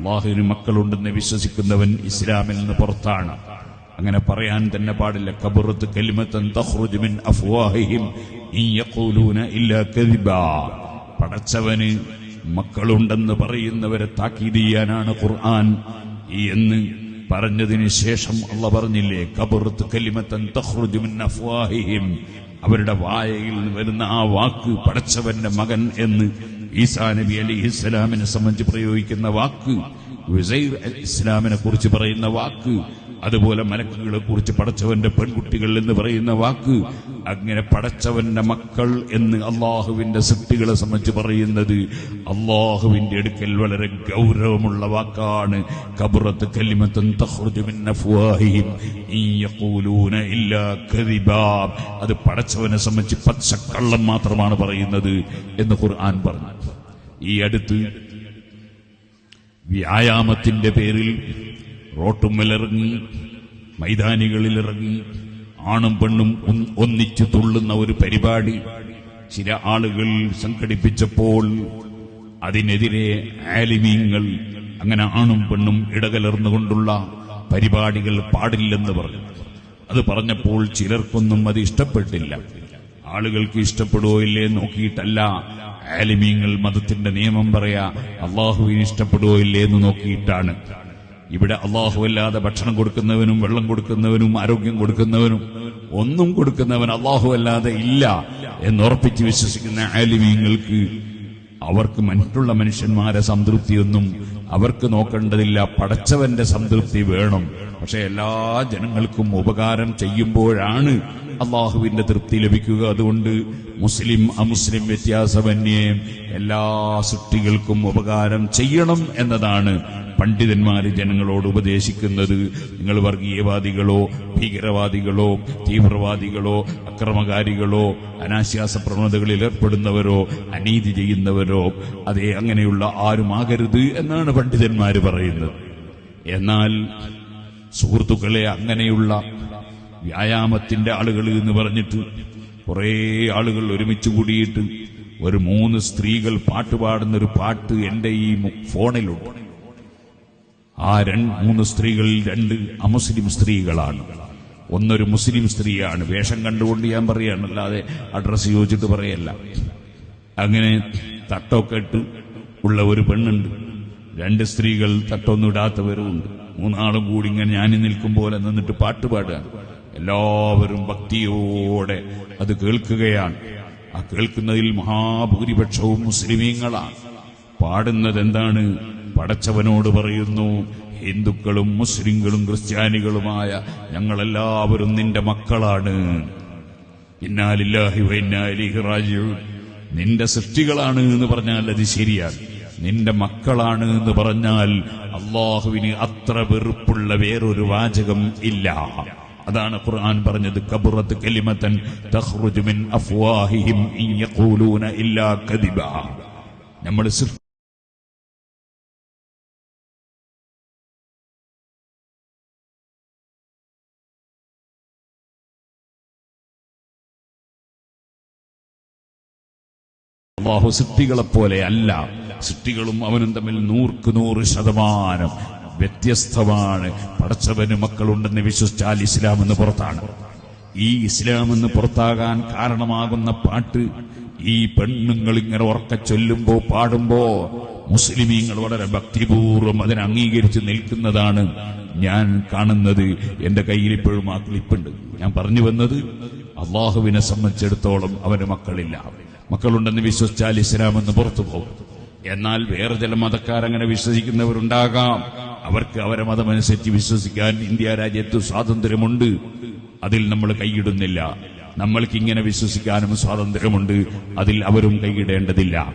അള്ളാഹുവിന് മക്കളുണ്ടെന്ന് വിശ്വസിക്കുന്നവൻ ഇസ്ലാമിൽ നിന്ന് പുറത്താണ്. അങ്ങനെ പറയാൻ തന്നെ പാടില്ല. കബറത്ത് കലിമത്തൻ ഇല്ലാ കദിബ. പടച്ചവന് മക്കളുണ്ടെന്ന് പറയുന്നവരെ താക്കീത് ചെയ്യാനാണ് ഖുർആൻ. എന്ന് പറഞ്ഞതിന് ശേഷം അള്ള പറഞ്ഞില്ലേ കബറത്ത് കലിമത്തൻ തഹ്റുജുമിൻ അഫ്വാഹിഹിം. അവരുടെ വായയിൽ വരുന്ന ആ വാക്ക് പടച്ചവന്റെ മകൻ എന്ന് ഈസാ നബി ഇസ്ലാമിനെ സംബന്ധിച്ച് പ്രയോഗിക്കുന്ന വാക്ക് ഉസൈർ ഇസ്ലാമിനെ കുറിച്ച് പറയുന്ന വാക്ക് അതുപോലെ മലക്കുകളെ കുറിച്ച് പടച്ചവന്റെ പെൺകുട്ടികൾ എന്ന് പറയുന്ന വാക്ക് അങ്ങനെ പടച്ചവന്റെ മക്കൾ എന്ന് അള്ളാഹുവിന്റെ സൃഷ്ടികളെ സംബന്ധിച്ച് പറയുന്നത് അള്ളാഹുവിന്റെ അടുക്കൽ വളരെ ഗൗരവമുള്ള വാക്കാണ്. കബുറത്ത് അത് പടച്ചവനെ സംബന്ധിച്ച് പച്ചക്കള്ളം മാത്രമാണ് പറയുന്നത് എന്ന് ഖുർആൻ പറഞ്ഞു. ഈ അടുത്ത് വ്യായാമത്തിന്റെ പേരിൽ റോട്ടുമ്മലിറങ്ങി മൈതാനികളിലിറങ്ങി ആണും പെണ്ണും ഒന്നിച്ചു തുള്ളുന്ന ഒരു പരിപാടി. ചില ആളുകൾ സംഘടിപ്പിച്ചപ്പോൾ അതിനെതിരെ ആലിമീങ്ങൾ അങ്ങനെ ആണും പെണ്ണും ഇടകലർന്നുകൊണ്ടുള്ള പരിപാടികൾ പാടില്ലെന്ന് പറഞ്ഞു. അത് പറഞ്ഞപ്പോൾ ചിലർക്കൊന്നും അത് ഇഷ്ടപ്പെട്ടില്ല. ആളുകൾക്ക് ഇഷ്ടപ്പെടുവോ ഇല്ലേ നോക്കിയിട്ടല്ല. ആലിമീങ്ങൾ മതത്തിന്റെ നിയമം പറയാ അള്ളാഹുവിന് ഇഷ്ടപ്പെടുവോ ഇല്ലേ എന്ന് നോക്കിയിട്ടാണ്. ഇവിടെ അള്ളാഹുവല്ലാതെ ഭക്ഷണം കൊടുക്കുന്നവനും വെള്ളം കൊടുക്കുന്നവനും ആരോഗ്യം കൊടുക്കുന്നവനും ഒന്നും കൊടുക്കുന്നവൻ അല്ലാതെ ഇല്ല എന്നുറപ്പിച്ച് വിശ്വസിക്കുന്ന ആലിമീങ്ങൾക്ക് അവർക്ക് മറ്റുള്ള മനുഷ്യന്മാരെ സംതൃപ്തിയൊന്നും അവർക്ക് നോക്കേണ്ടതില്ല. പടച്ചവന്റെ സംതൃപ്തി വേണം. പക്ഷെ എല്ലാ ജനങ്ങൾക്കും ഉപകാരം ചെയ്യുമ്പോഴാണ് അള്ളാഹുവിന്റെ തൃപ്തി ലഭിക്കുക. അതുകൊണ്ട് മുസ്ലിം അമുസ്ലിം വ്യത്യാസമന്യേ എല്ലാ സൃഷ്ടികൾക്കും ഉപകാരം ചെയ്യണം എന്നതാണ് പണ്ഡിതന്മാര് ജനങ്ങളോട് ഉപദേശിക്കുന്നത്. നിങ്ങൾ വർഗീയവാദികളോ ഭീകരവാദികളോ തീവ്രവാദികളോ അക്രമകാരികളോ അനാശ്വാസ പ്രവണതകളിൽ ഏർപ്പെടുന്നവരോ അനീതി ചെയ്യുന്നവരോ അതേ അങ്ങനെയുള്ള ആരുമാകരുത് എന്നാണ് പണ്ഡിതന്മാര് പറയുന്നത്. എന്നാൽ സുഹൃത്തുക്കളെ അങ്ങനെയുള്ള വ്യായാമത്തിന്റെ ആളുകൾ എന്ന് പറഞ്ഞിട്ട് കുറേ ആളുകൾ ഒരുമിച്ച് കൂടിയിട്ട് ഒരു മൂന്ന് സ്ത്രീകൾ പാട്ടുപാടുന്ന ഒരു പാട്ട് എന്റെ ഈ ഫോണിലുണ്ട്. ആ രണ്ട് മൂന്ന് സ്ത്രീകളിൽ രണ്ട് അമുസ്ലിം സ്ത്രീകളാണ്. ഒന്നൊരു മുസ്ലിം സ്ത്രീയാണ്. വേഷം കണ്ടുകൊണ്ട് ഞാൻ പറയാണ് അല്ലാതെ അഡ്രസ്സ് ചോദിച്ചിട്ട് പറയല്ല. അങ്ങനെ തട്ടൊക്കെ ഇട്ട് ഉള്ള ഒരു പെണ്ണുണ്ട്. രണ്ട് സ്ത്രീകൾ തട്ടൊന്നും ഇടാത്തവരുമുണ്ട്. മൂന്നാളും കൂടി ഇങ്ങനെ ഞാൻ നിൽക്കും പോലെ നിന്നിട്ട് പാട്ട് എല്ലാവരും ഭക്തിയോടെ അത് കേൾക്കുകയാണ്. ആ കേൾക്കുന്നതിൽ മഹാഭൂരിപക്ഷവും മുസ്ലിമീങ്ങളാണ്. പാടുന്നത് എന്താണ് പടച്ചവനോട് പറയുന്നു ഹിന്ദുക്കളും മുസ്ലിങ്ങളും ക്രിസ്ത്യാനികളുമായ ഞങ്ങളെല്ലാവരും നിന്റെ മക്കളാണ്. ഇന്നാലില്ലാഹി വൈന്നാലിഹി റാജിഊൻ. നിന്റെ സൃഷ്ടികളാണ് എന്ന് പറഞ്ഞാൽ അത് ശരിയാണ്. നിന്റെ മക്കളാണ് എന്ന് പറഞ്ഞാൽ അള്ളാഹുവിന് അത്ര വെറുപ്പുള്ള വേറൊരു വാചകം ഇല്ല. അതാണ് ഖുർആൻ പറഞ്ഞത്. കബറത്ത് കലിമത്തൻ തഖ്റുജു മിൻ അഫ്വാഹിഹിം ഇൻ യഖൂലൂന ഇല്ലാ കദിബ. നമ്മൾ അള്ളാഹു സൃഷ്ടികളെ പോലെ അല്ല. സൃഷ്ടികളും അവനും തമ്മിൽ നൂർക്ക് നൂറ് ശതമാനം വ്യത്യസ്തമാണ്. പടച്ചവന് മക്കളുണ്ടെന്ന് വിശ്വസിച്ചാൽ ഇസ്ലാം എന്ന് പുറത്താണ്. ഈ ഇസ്ലാം എന്ന് പുറത്താകാൻ കാരണമാകുന്ന പാട്ട് ഈ പെണ്ണുങ്ങൾ ഇങ്ങനെ ഉറക്ക ചൊല്ലുമ്പോ പാടുമ്പോ മുസ്ലിമീങ്ങൾ വളരെ ഭക്തിപൂർവം അതിനെ അംഗീകരിച്ച് നിൽക്കുന്നതാണ് ഞാൻ കാണുന്നത്. എന്റെ കയ്യിൽ ഇപ്പോഴും ആ ക്ലിപ്പുണ്ട്. ഞാൻ പറഞ്ഞു വന്നത് അള്ളാഹുവിനെ സംബന്ധിച്ചിടത്തോളം അവന് മക്കളില്ല. മക്കളുണ്ടെന്ന് വിശ്വസിച്ചാൽ ഇസ്ലാം എന്ന് പുറത്തു പോകും. എന്നാൽ വേറെ ചില മതക്കാരങ്ങനെ വിശ്വസിക്കുന്നവരുണ്ടാകാം. അവർക്ക് അവരെ മതമനുസരിച്ച് വിശ്വസിക്കാൻ ഇന്ത്യ രാജ്യത്ത് സ്വാതന്ത്ര്യമുണ്ട്. അതിൽ നമ്മൾ കൈയിടുന്നില്ല. നമ്മൾക്ക് ഇങ്ങനെ വിശ്വസിക്കാനും സ്വാതന്ത്ര്യമുണ്ട്. അതിൽ അവരും കൈയിടേണ്ടതില്ല.